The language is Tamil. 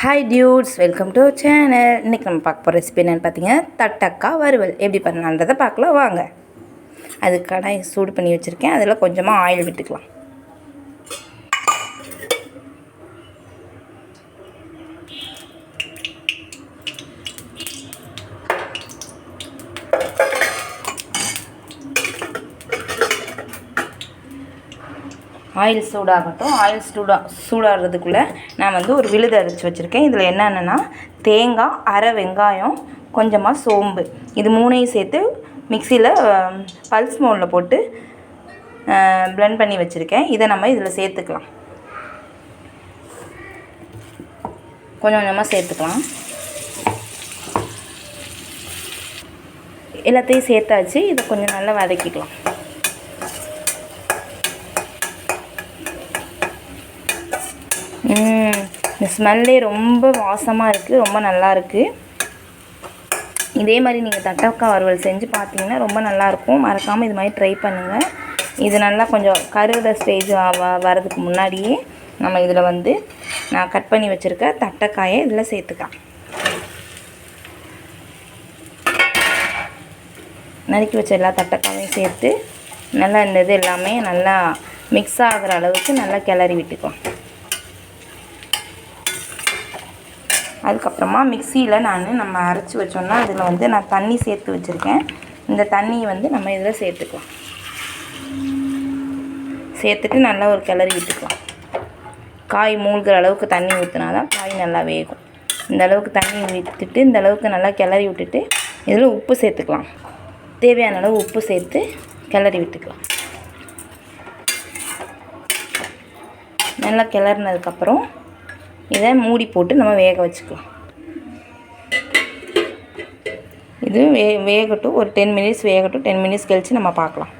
Hi dudes welcome to channel இன்றைக்கி நம்ம பார்க்க போகிற ரெசிபி என்னென்னு பார்த்தீங்கன்னா தட்டக்கா வறுவல். எப்படி பண்ணலான்றதை பார்க்கலாம். வாங்க. அது கடாய் சூடு பண்ணி வச்சுருக்கேன். அதில் கொஞ்சமாக ஆயில் விட்டுக்கலாம். ஆயில் சூடாகட்டும். ஆயில் சூடா சூடாகிறதுக்குள்ளே நான் வந்து ஒரு விழுது அரைச்சி வச்சுருக்கேன். இதில் என்னென்னா தேங்காய் அரை வெங்காயம் கொஞ்சமாக சோம்பு. இது மூணையும் சேர்த்து மிக்சியில் பல்ஸ் மோடில் போட்டு ப்ளெண்ட் பண்ணி வச்சுருக்கேன். இதை நம்ம இதில் சேர்த்துக்கலாம். கொஞ்சம் கொஞ்சமாக சேர்த்துக்கலாம். எல்லாத்தையும் சேர்த்தாச்சு. இதை கொஞ்சம் நல்லா வதக்கிக்கலாம். இந்த ஸ்மெல்லே ரொம்ப வாசமாக இருக்குது ரொம்ப நல்லா இருக்குது இதே மாதிரி நீங்கள் தட்டக்காய் வறுவல் செஞ்சு பார்த்தீங்கன்னா ரொம்ப நல்லாயிருக்கும் மறக்காமல் இது மாதிரி ட்ரை பண்ணுங்கள் இது நல்லா கொஞ்சம் கருகிற ஸ்டேஜ் வரதுக்கு முன்னாடியே நம்ம இதில் வந்து நான் கட் பண்ணி வச்சுருக்க தட்டைக்காயை இதில் சேர்த்துக்கலாம். நறுக்கி வச்ச எல்லா தட்டைக்காயும் சேர்த்து நல்லா இந்த இது எல்லாமே நல்லா மிக்ஸ் ஆகிற அளவுக்கு நல்லா கிளறி விட்டுக்குவோம் அதுக்கப்புறமா மிக்சியில் நான் நம்ம அரைச்சி வச்சோன்னா அதில் வந்து நான் தண்ணி சேர்த்து வச்சுருக்கேன். இந்த தண்ணியை வந்து நம்ம இதில் சேர்த்துக்கலாம். சேர்த்துட்டு நல்லா ஒரு கிளறி விட்டுக்கலாம். காய் மூழ்கிற அளவுக்கு தண்ணி ஊற்றினா தான் காய் நல்லா வேகும். இந்த அளவுக்கு தண்ணி விட்டுட்டு இந்த அளவுக்கு நல்லா கிளறி விட்டுட்டு இதில் உப்பு சேர்த்துக்கலாம். தேவையான அளவு உப்பு சேர்த்து கிளறி விட்டுக்கலாம். நல்லா கிளறினதுக்கப்புறம் இதை மூடி போட்டு நம்ம வேக வச்சுக்கலாம். இது வே வேகட்டும். ஒரு டென் மினிட்ஸ் வேகட்டும். டென் மினிட்ஸ் கழித்து நம்ம பார்க்கலாம்.